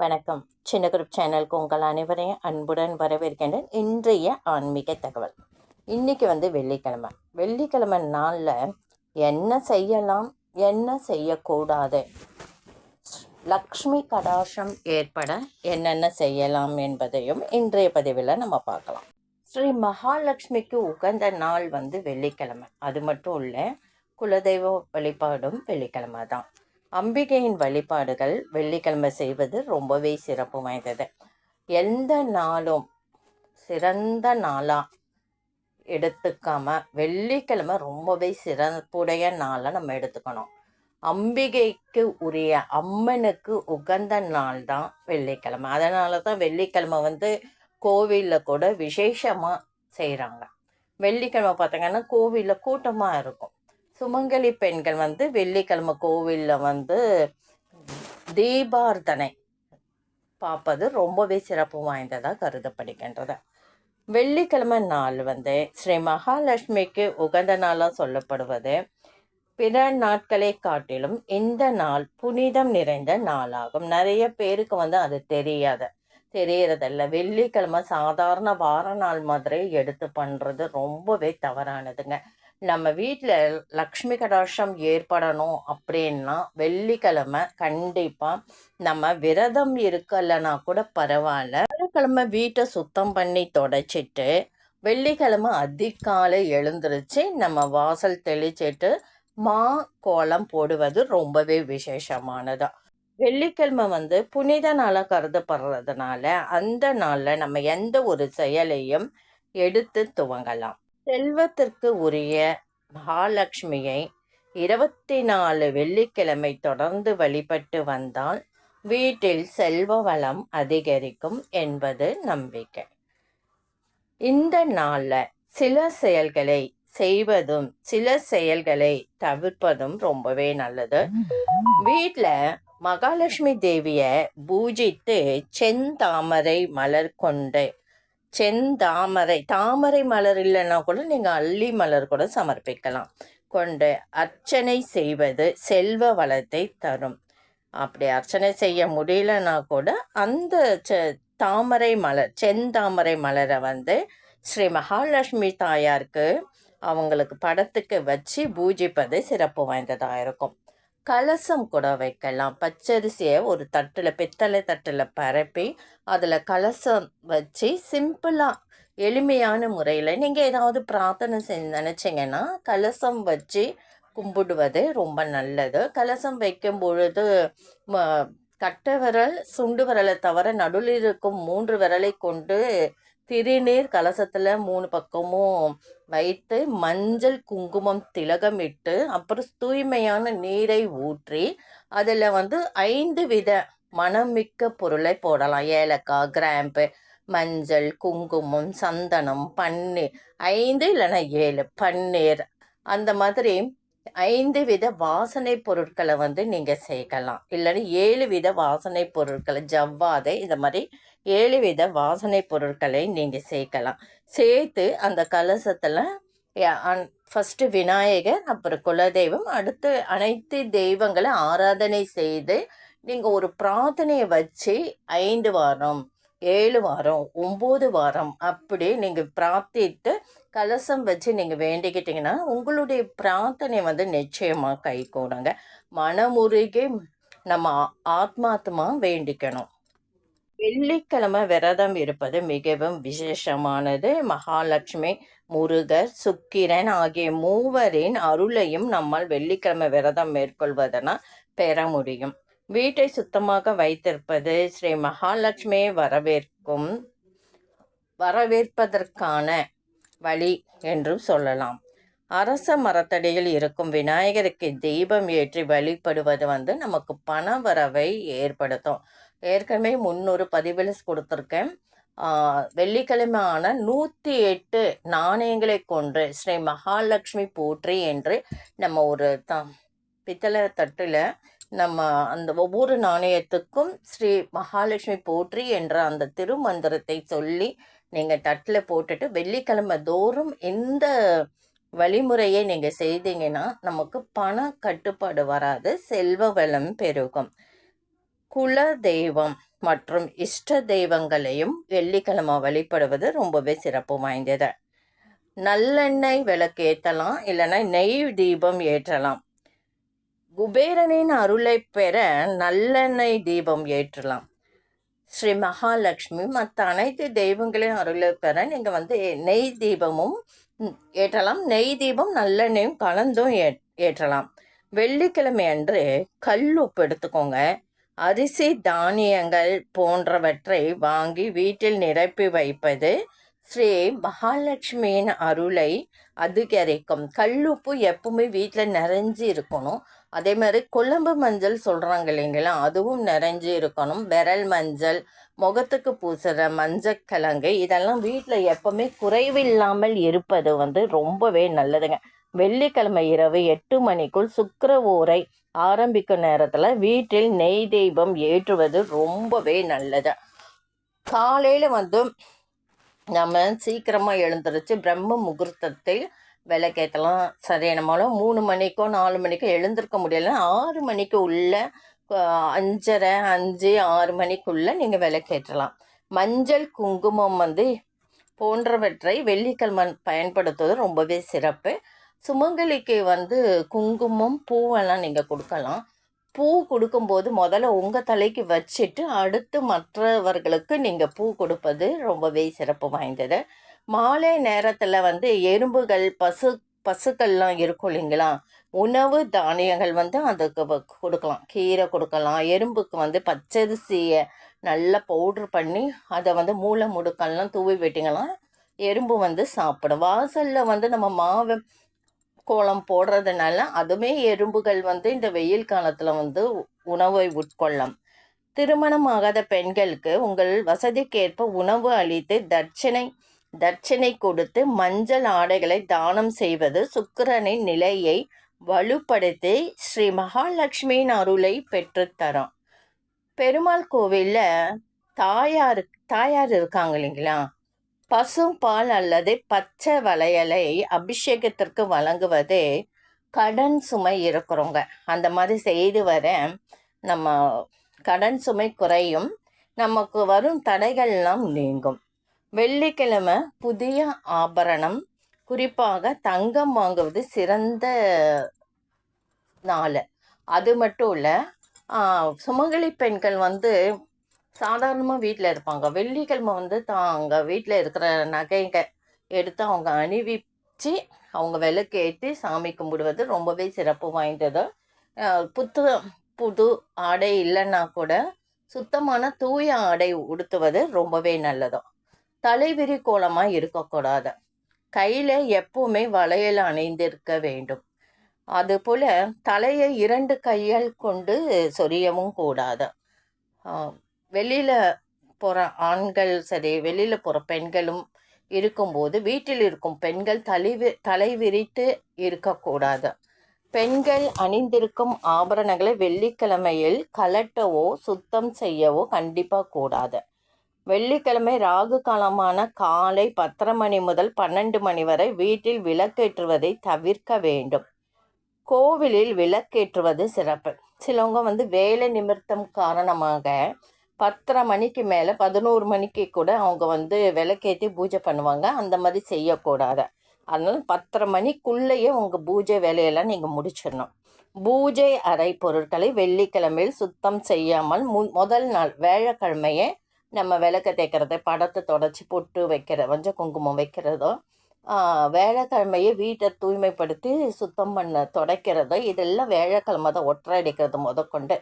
வணக்கம். சின்ன குரூப் சேனலுக்கு உங்கள் அனைவரையும் அன்புடன் வரவேற்கின்றேன். இன்றைய ஆன்மீக தகவல். இன்றைக்கி வந்து வெள்ளிக்கிழமை. வெள்ளிக்கிழமை நாளில் என்ன செய்யலாம் என்ன செய்யக்கூடாது? லக்ஷ்மி கடாஷம் ஏற்பட என்னென்ன செய்யலாம் என்பதையும் இன்றைய பதிவில் நம்ம பார்க்கலாம். ஸ்ரீ மகாலட்சுமிக்கு உகந்த நாள் வந்து வெள்ளிக்கிழமை. அது மட்டும் இல்லை குலதெய்வ வழிபாடும் வெள்ளிக்கிழமை தான். அம்பிகையின் வழிபாடுகள் வெள்ளிக்கிழமை செய்வது ரொம்பவே சிறப்பு வாய்ந்தது. எந்த நாளும் சிறந்த நாளாக எடுத்துக்காம வெள்ளிக்கிழமை ரொம்பவே சிறப்புடைய நாளாக நம்ம எடுத்துக்கணும். அம்பிகைக்கு உரிய அம்மனுக்கு உகந்த நாள் தான் வெள்ளிக்கிழமை. அதனால தான் வெள்ளிக்கிழமை வந்து கோவிலில் கூட விசேஷமாக செய்கிறாங்க வெள்ளிக்கிழமை பார்த்தீங்கன்னா கோவிலில் கூட்டமாக இருக்கும். சுமங்கலி பெண்கள் வந்து வெள்ளிக்கிழமை கோவிலில் வந்து தீபார்த்தனை பார்ப்பது ரொம்பவே சிறப்பு வாய்ந்ததாக கருதப்படுகின்றது. வெள்ளிக்கிழமை நாள் வந்து ஸ்ரீ மகாலட்சுமிக்கு உகந்த நாளாக சொல்லப்படுவது பிற நாட்களை காட்டிலும் இந்த நாள் புனிதம் நிறைந்த நாளாகும். நிறைய பேருக்கு வந்து அது தெரியாது. தெரியறதில்ல. வெள்ளிக்கிழமை சாதாரண வார நாள் மாதிரி எடுத்து பண்ணுறது ரொம்பவே தவறானதுங்க. நம்ம வீட்டில் லக்ஷ்மி கடாட்சம் ஏற்படணும் அப்படின்னா வெள்ளிக்கிழமை கண்டிப்பாக நம்ம விரதம் இருக்கலைன்னா கூட பரவாயில்ல. வெள்ளிக்கிழமை வீட்டை சுத்தம் பண்ணி தொடச்சிட்டு வெள்ளிக்கிழமை அதிகாலை எழுந்திருச்சு நம்ம வாசல் தெளிச்சிட்டு மா கோலம் போடுவது ரொம்பவே விசேஷமானதா. வெள்ளிக்கிழமை வந்து புனித நாளாக கருதப்படுறதுனால அந்த நாளில் நம்ம எந்த ஒரு செயலையும் எடுத்து துவங்கலாம். செல்வத்திற்கு உரிய மகாலட்சுமியை இருபத்தி நாலு வெள்ளிக்கிழமை தொடர்ந்து வழிபட்டு வந்தால் வீட்டில் செல்வ வளம் அதிகரிக்கும் என்பது நம்பிக்கை. இந்த நாளில் சில செயல்களை செய்வதும் சில செயல்களை தவிர்ப்பதும் ரொம்பவே நல்லது. வீட்டில் மகாலட்சுமி தேவியை பூஜித்து செந்தாமரை மலர் கொண்டு செந்தாமரை தாமரை மலர் இல்லைன்னா கூட நீங்கள் அள்ளி மலர் கூட சமர்ப்பிக்கலாம். கொண்டு அர்ச்சனை செய்வது செல்வ வளத்தை தரும். அப்படி அர்ச்சனை செய்ய முடியலன்னா கூட அந்த தாமரை மலர் செந்தாமரை மலரை வந்து ஸ்ரீ மகாலட்சுமி தாயாருக்கு அவங்களுக்கு படத்துக்கு வச்சு பூஜிப்பது சிறப்பு வாய்ந்ததாக இருக்கும். கலசம் கூட வைக்கலாம். பச்சரிசியை ஒரு தட்டில் பித்தளை தட்டில் பரப்பி அதில் கலசம் வச்சு சிம்பிளாக எளிமையான முறையில் நீங்கள் ஏதாவது பிரார்த்தனை செஞ்சு நினச்சிங்கன்னா கலசம் வச்சு கும்பிடுவது ரொம்ப நல்லது. கலசம் வைக்கும் பொழுது கட்டை விரல் சுண்டு விரலை தவிர நடுவில் இருக்கும் மூன்று விரலை கொண்டு திருநீர் கலசத்தில் மூணு பக்கமும் வைத்து மஞ்சள் குங்குமம் திலகம் இட்டு அப்புறம் தூய்மையான நீரை ஊற்றி அதில் வந்து ஐந்து வித மனமிக்க பொருளை போடலாம். ஏலக்காய் கிராம்பு மஞ்சள் குங்குமம் சந்தனம் பன்னீர் ஐந்து இல்லைன்னா ஏழு பன்னீர் அந்த மாதிரி ஐந்து வித வாசனை பொருட்களை வந்து நீங்கள் சேர்க்கலாம். இல்லைன்னா ஏழு வித வாசனை பொருட்களை ஜவ்வாதை இந்த மாதிரி ஏழு வித வாசனை பொருட்களை நீங்கள் சேர்க்கலாம். சேர்த்து அந்த கலசத்தில் ஃபஸ்ட்டு விநாயகர் அப்புறம் குலதெய்வம் அடுத்து அனைத்து தெய்வங்களை ஆராதனை செய்து நீங்கள் ஒரு பிரார்த்தனையை வச்சு ஐந்து வாரம் ஏழு வாரம் ஒம்பது வாரம் அப்படி நீங்கள் பிரார்த்தித்து கலசம் வச்சு நீங்கள் வேண்டிக்கிட்டிங்கன்னா உங்களுடைய பிரார்த்தனை வந்து நிச்சயமாக கை கூடுங்க. மனமுருகி நம்ம ஆத்மாத்மா வேண்டிக்கணும். வெள்ளிக்கிழமை விரதம் இருப்பது மிகவும் விசேஷமானது. மகாலட்சுமி முருகர் சுக்கிரன் ஆகிய மூவரின் அருளையும் நம்மால் வெள்ளிக்கிழமை விரதம் மேற்கொள்வதனால் பெற முடியும். வீட்டை சுத்தமாக வைத்திருப்பது ஸ்ரீ மகாலட்சுமியை வரவேற்கும் வரவேற்பதற்கான வழி என்றும் சொல்லலாம். அரச மரத்தடியில் இருக்கும் விநாயகருக்கு தெய்வம் ஏற்றி வழிபடுவது வந்து நமக்கு பண வரவை ஏற்படுத்தும். ஏற்கனவே முன்னூறு பதிவில் கொடுத்துருக்கேன். வெள்ளிக்கிழமை ஆன நூற்றி எட்டு நாணயங்களை கொன்று ஸ்ரீ மகாலட்சுமி போற்றி என்று நம்ம ஒரு த பித்தளை தட்டில் நம்ம அந்த ஒவ்வொரு நாணயத்துக்கும் ஸ்ரீ மகாலட்சுமி போற்றி என்ற அந்த திருமந்திரத்தை சொல்லி நீங்கள் தட்டில் போட்டுட்டு வெள்ளிக்கிழமை தோறும் இந்த வழிமுறையை நீங்கள் செய்தீங்கன்னா நமக்கு பண கட்டுப்பாடு வராது செல்வ வளம் பெருகும். குல தெய்வம் மற்றும் இஷ்ட தெய்வங்களையும் வெள்ளிக்கிழமை வழிபடுவது ரொம்பவே சிறப்பு வாய்ந்தது. நல்லெண்ணெய் விளக்கு ஏற்றலாம் இல்லைன்னா நெய் தீபம் ஏற்றலாம். குபேரனின் அருளை பெற நல்லெண்ணெய் தீபம் ஏற்றலாம். ஸ்ரீ மகாலட்சுமி மற்ற அனைத்து தெய்வங்களையும் அருளை பெற நீங்கள் வந்து நெய் தீபமும் ஏற்றலாம். நெய் தீபம் நல்லெண்ணெயும் கலந்தும் ஏ ஏற்றலாம். வெள்ளிக்கிழமை அன்று கல் உப்பு எடுத்துக்கோங்க. அரிசி தானியங்கள் போன்றவற்றை வாங்கி வீட்டில் நிரப்பி வைப்பது ஸ்ரீ மகாலட்சுமியின் அருளை அதிகரிக்கும். கல்லுப்பு எப்பவுமே வீட்டில் நிறைஞ்சி இருக்கணும். அதே மாதிரி குழம்பு மஞ்சள் சொல்கிறாங்க இல்லைங்களா? அதுவும் நிறைஞ்சி இருக்கணும். விரல் மஞ்சள் முகத்துக்கு பூசுகிற மஞ்சக்கிழங்கு இதெல்லாம் வீட்டில் எப்பவுமே குறைவில்லாமல் இருப்பது வந்து ரொம்பவே நல்லதுங்க. வெள்ளிக்கிழமை இரவு எட்டு மணிக்குள் சுக்கர ஊரை ஆரம்பிக்கும் நேரத்தில் வீட்டில் நெய் தெய்வம் ஏற்றுவது ரொம்பவே நல்லது. காலையில் வந்து நம்ம சீக்கிரமாக எழுந்திருச்சு பிரம்ம முகூர்த்தத்தில் விளக்கேற்றலாம் சரியான மூலம் மூணு மணிக்கோ நாலு மணிக்கோ எழுந்திருக்க முடியல ஆறு மணிக்கு உள்ள அஞ்சரை அஞ்சு ஆறு மணிக்குள்ளே நீங்கள் விளக்கேற்றலாம் மஞ்சள் குங்குமம் வந்து போன்றவற்றை வெள்ளிக்கிழமை பயன்படுத்துவது ரொம்பவே சிறப்பு. சுமங்கலிக்கு வந்து குங்குமம் பூவெல்லாம் நீங்கள் கொடுக்கலாம். பூ கொடுக்கும்போது முதல்ல உங்கள் தலைக்கு வச்சுட்டு அடுத்து மற்றவர்களுக்கு நீங்கள் பூ கொடுப்பது ரொம்பவே சிறப்பு வாய்ந்தது. மாலை நேரத்தில் வந்து எறும்புகள் பசு பசுக்கள்லாம் இருக்கும் இல்லைங்களா? உணவு தானியங்கள் வந்து அதுக்கு கொடுக்கலாம். கீரை கொடுக்கலாம். எறும்புக்கு வந்து பச்சரிசியை நல்லா பவுட்ரு பண்ணி அதை வந்து மூளை முடுக்கெல்லாம் தூவி விட்டிங்கன்னா எறும்பு வந்து சாப்பிடும். வாசலில் வந்து நம்ம மாவு கோலம் போடுறதுனால அதுவுமே எறும்புகள் வந்து இந்த வெயில் காலத்தில் வந்து உணவை உட்கொள்ளும். திருமணம் ஆகாத பெண்களுக்கு உங்கள் வசதிக்கேற்ப உணவு அளித்து தட்சணை தட்சணை கொடுத்து மஞ்சள் ஆடைகளை தானம் செய்வது சுக்கிரனின் நிலையை வலுப்படுத்தி ஸ்ரீ மகாலட்சுமியின் அருளை பெற்றுத்தரும். பெருமாள் கோவிலில் தாயார் தாயார் இருக்காங்க இல்லைங்களா? பசும்பால் அல்லது பச்சை வளையலை அபிஷேகத்திற்கு வழங்குவதே கடன் சுமை இருக்கிறவங்க. அந்த மாதிரி செய்து வர நம்ம கடன் சுமை குறையும். நமக்கு வரும் தடைகள்லாம் நீங்கும். வெள்ளிக்கிழமை புதிய ஆபரணம் குறிப்பாக தங்கம் வாங்குவது சிறந்த நாள். அது மட்டும் இல்லை சுமங்கலி பெண்கள் வந்து சாதாரணமாக வீட்டில் இருப்பாங்க. வெள்ளிக்கிழமை வந்து தாங்க வீட்டில் இருக்கிற நகைங்க எடுத்து அவங்க அணிவிச்சு அவங்க விளக்கு ஏற்றி சாமி கும்பிடுவது ரொம்பவே சிறப்பு வாய்ந்தது. புத்து புது ஆடை இல்லைன்னா கூட சுத்தமான தூய ஆடை உடுத்துவது ரொம்பவே நல்லதும் தலைவிரி கோலமாக இருக்கக்கூடாது. கையில் எப்பவுமே வளையல் அணிந்திருக்க வேண்டும். அதுபோல் தலையை இரண்டு கையால் கொண்டு சொரியவும் கூடாது. வெளியில் போகிற ஆண்கள் சரி வெளியில் போகிற பெண்களும் இருக்கும்போது வீட்டில் இருக்கும் பெண்கள் தலைவி தலை விரித்து இருக்கக்கூடாது. பெண்கள் அணிந்திருக்கும் ஆபரணங்களை வெள்ளிக்கிழமையில் கலட்டவோ சுத்தம் செய்யவோ கண்டிப்பாக கூடாது. வெள்ளிக்கிழமை ராகு காலமான காலை பத்தரை மணி முதல் பன்னெண்டு மணி வரை வீட்டில் விளக்கேற்றுவதை தவிர்க்க வேண்டும். கோவிலில் விளக்கேற்றுவது சிறப்பு. சிலவங்க வந்து வேலை நிமித்தம் காரணமாக பத்தரை மணிக்கு மேலே பதினோரு மணிக்கு கூட அவங்க வந்து விளக்கேற்றி பூஜை பண்ணுவாங்க. அந்த மாதிரி செய்யக்கூடாது. அதனால் பத்தரை மணிக்குள்ளேயே உங்கள் பூஜை வேலையெல்லாம் நீங்கள் முடிச்சிடணும். பூஜை அறை பொருட்களை வெள்ளிக்கிழமையில் சுத்தம் செய்யாமல் மு முதல் நாள் வேழக்கிழமையே நம்ம விளக்க தேய்க்கிறது படத்தை தொடச்சி பொட்டு வைக்கிற கொஞ்சம் குங்குமம் வைக்கிறதோ வேலைக்கிழமையை வீட்டை தூய்மைப்படுத்தி சுத்தம் பண்ண துடைக்கிறதோ இதெல்லாம் வேலைக்கிழமை தான் ஒற்றை அடிக்கிறது முதற்கொண்டு.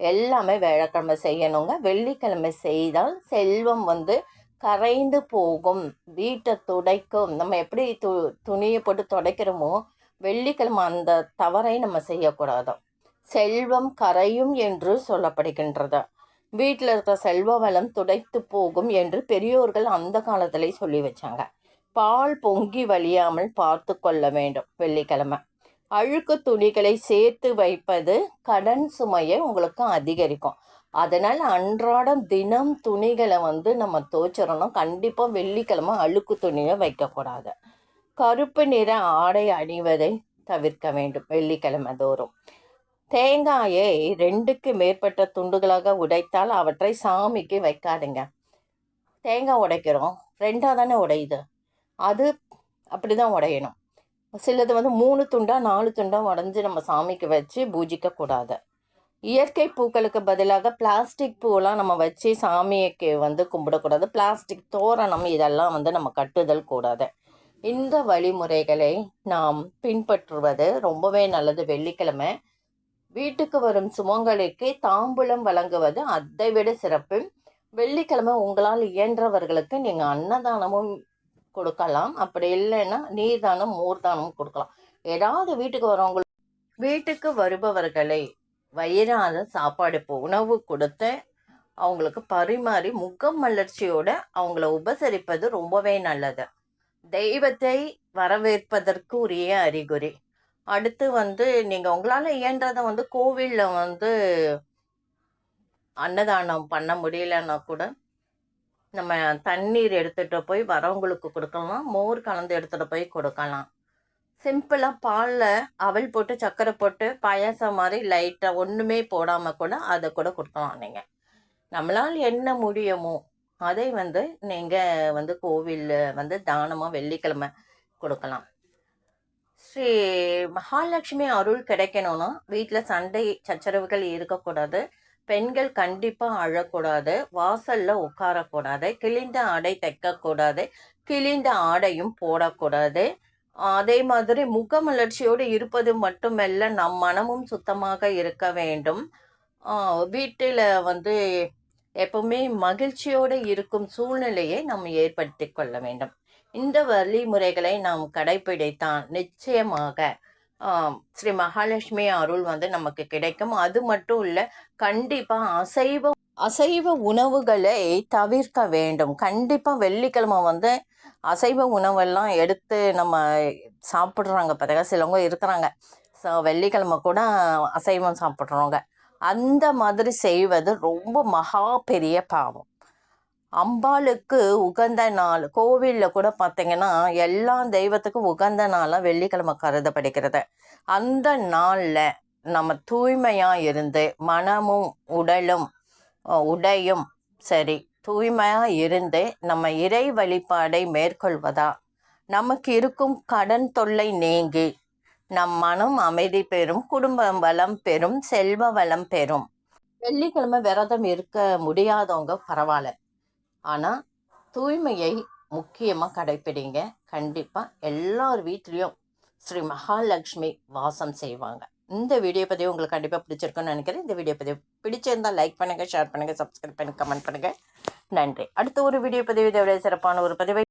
எல்லாமே வியாழக்கிழமை செய்யணுங்க. வெள்ளிக்கிழமை செய்தால் செல்வம் வந்து கரைந்து போகும். வீட்டை துடைக்கும். நம்ம எப்படி து துணியை போட்டு துடைக்கிறோமோ வெள்ளிக்கிழமை அந்த தவறை நம்ம செய்யக்கூடாது. செல்வம் கரையும் என்று சொல்லப்படுகின்றது. வீட்டில் இருக்கிற செல்வ வளம் துடைத்து போகும் என்று பெரியோர்கள் அந்த காலத்திலே சொல்லி வச்சாங்க. பால் பொங்கி வழியாமல் பார்த்து கொள்ள வேண்டும் வெள்ளிக்கிழமை. அழுக்கு துணிகளை சேர்த்து வைப்பது கடன் சுமையை உங்களுக்கு அதிகரிக்கும். அதனால் அன்றாடம் தினம் துணிகளை வந்து நம்ம துவைச்சிடணும். கண்டிப்பாக வெள்ளிக்கிழமை அழுக்கு துணியை வைக்கக்கூடாது. கருப்பு நிற ஆடை அணிவதை தவிர்க்க வேண்டும் வெள்ளிக்கிழமை தோறும். தேங்காயை ரெண்டுக்கு மேற்பட்ட துண்டுகளாக உடைத்தால் அவற்றை சாமிக்கு வைக்காதுங்க. தேங்காய் உடைக்கிறோம். ரெண்டாக தானே உடையுது. அது அப்படி தான் உடையணும். சிலது வந்து மூணு துண்டா நாலு துண்டா உடஞ்சி நம்ம சாமிக்கு வச்சு பூஜிக்க கூடாது. இயற்கை பூக்களுக்கு பதிலாக பிளாஸ்டிக் பூவெல்லாம் நம்ம வச்சு சாமிக்கு வந்து கும்பிடக்கூடாது. பிளாஸ்டிக் தோரணம் இதெல்லாம் வந்து நம்ம கட்டுதல் கூடாது. இந்த வழிமுறைகளை நாம் பின்பற்றுவது ரொம்பவே நல்லது. வெள்ளிக்கிழமை வீட்டுக்கு வரும் சுமங்களுக்கு தாம்பூலம் வழங்குவது அதை விட சிறப்பு. வெள்ளிக்கிழமை உங்களால் இயன்றவர்களுக்கு நீங்கள் அன்னதானமும் கொடுக்கலாம். அப்படி இல்லைன்னா நீர்தானம் மோர்தானம் கொடுக்கலாம். ஏதாவது வீட்டுக்கு வரவங்களுக்கு வீட்டுக்கு வருபவர்களை வயிறாத சாப்பாடு இப்போ உணவு கொடுத்து அவங்களுக்கு பரிமாறி முகம் மலர்ச்சியோட அவங்கள உபசரிப்பது ரொம்பவே நல்லது. தெய்வத்தை வரவேற்பதற்கு உரிய அறிகுறி. அடுத்து வந்து நீங்கள் உங்களால் இயன்றதை வந்து கோவிலில் வந்து அன்னதானம் பண்ண முடியலன்னா கூட நம்ம தண்ணீர் எடுத்துகிட்டு போய் வரவங்களுக்கு கொடுக்கலாம் மோர் கலந்து எடுத்துகிட்டு போய் கொடுக்கலாம். சிம்பிளாக பாலில் அவல் போட்டு சர்க்கரை போட்டு பாயாசம் மாதிரி லைட்டாக ஒன்றுமே போடாமல் கூட அதை கூட கொடுக்கலாம் நீங்கள் நம்மளால் என்ன முடியுமோ அதை வந்து நீங்கள் வந்து கோவிலில் வந்து தானமாக வெள்ளிக்கிழமை கொடுக்கலாம். ஸ்ரீ மகாலட்சுமி அருள் கிடைக்கணும்னா வீட்டில் சண்டை சச்சரவுகள் இருக்கக்கூடாது. பெண்கள் கண்டிப்பாக அழக்கூடாது. வாசலில் உட்காரக்கூடாது. கிழிந்த ஆடை தைக்கக்கூடாது. கிழிந்த ஆடையும் போடக்கூடாது. அதே மாதிரி முகமலர்ச்சியோடு இருப்பது மட்டுமல்ல நம் மனமும் சுத்தமாக இருக்க வேண்டும். வீட்டில் வந்து எப்பவுமே மகிழ்ச்சியோடு இருக்கும் சூழ்நிலையை நாம் ஏற்படுத்தி கொள்ள வேண்டும். இந்த வழிமுறைகளை நாம் கடைபிடித்தான் நிச்சயமாக ஸ்ரீ மகாலட்சுமி அருள் வந்து நமக்கு கிடைக்கும். அது மட்டும் இல்லை கண்டிப்பாக அசைவ அசைவ உணவுகளை தவிர்க்க வேண்டும். கண்டிப்பாக வெள்ளிக்கிழமை வந்து அசைவ உணவெல்லாம் எடுத்து நம்ம சாப்பிட்றாங்க பார்த்தா சிலவங்க இருக்கிறாங்க. ஸோ வெள்ளிக்கிழமை கூட அசைவம் சாப்பிட்றவங்க. அந்த மாதிரி செய்வது ரொம்ப மகா பெரிய பாவம். அம்பாளுக்கு உகந்த நாள். கோவிலில் கூட பார்த்தீங்கன்னா எல்லா தெய்வத்துக்கும் உகந்த நாளாக வெள்ளிக்கிழமை கருதப்படுகிறது. அந்த நாளில் நம்ம தூய்மையாக இருந்து மனமும் உடலும் உடையும் சரி தூய்மையாக இருந்து நம்ம இறை வழிபாடை மேற்கொள்வதா? நமக்கு இருக்கும் கடன் தொல்லை நீங்கி நம் மனம் அமைதி பெறும் குடும்பம் வளம் பெறும் செல்வ வளம் பெறும். வெள்ளிக்கிழமை விரதம் இருக்க முடியாதவங்க பரவாயில்ல. ஆனால் தூய்மையை முக்கியமாக கடைப்பிடிங்க. கண்டிப்பாக எல்லார் வீட்லேயும் ஸ்ரீ மகாலட்சுமி வாசம் செய்வாங்க. இந்த வீடியோ பதிவு உங்களுக்கு கண்டிப்பாக பிடிச்சிருக்குன்னு நினைக்கிறேன். இந்த வீடியோ பதிவு பிடிச்சிருந்தால் லைக் பண்ணுங்கள் ஷேர் பண்ணுங்கள் சப்ஸ்கிரைப் பண்ணி கமெண்ட் பண்ணுங்கள் நன்றி. அடுத்த ஒரு வீடியோ பதிவு இதை விட சிறப்பான ஒரு பதிவை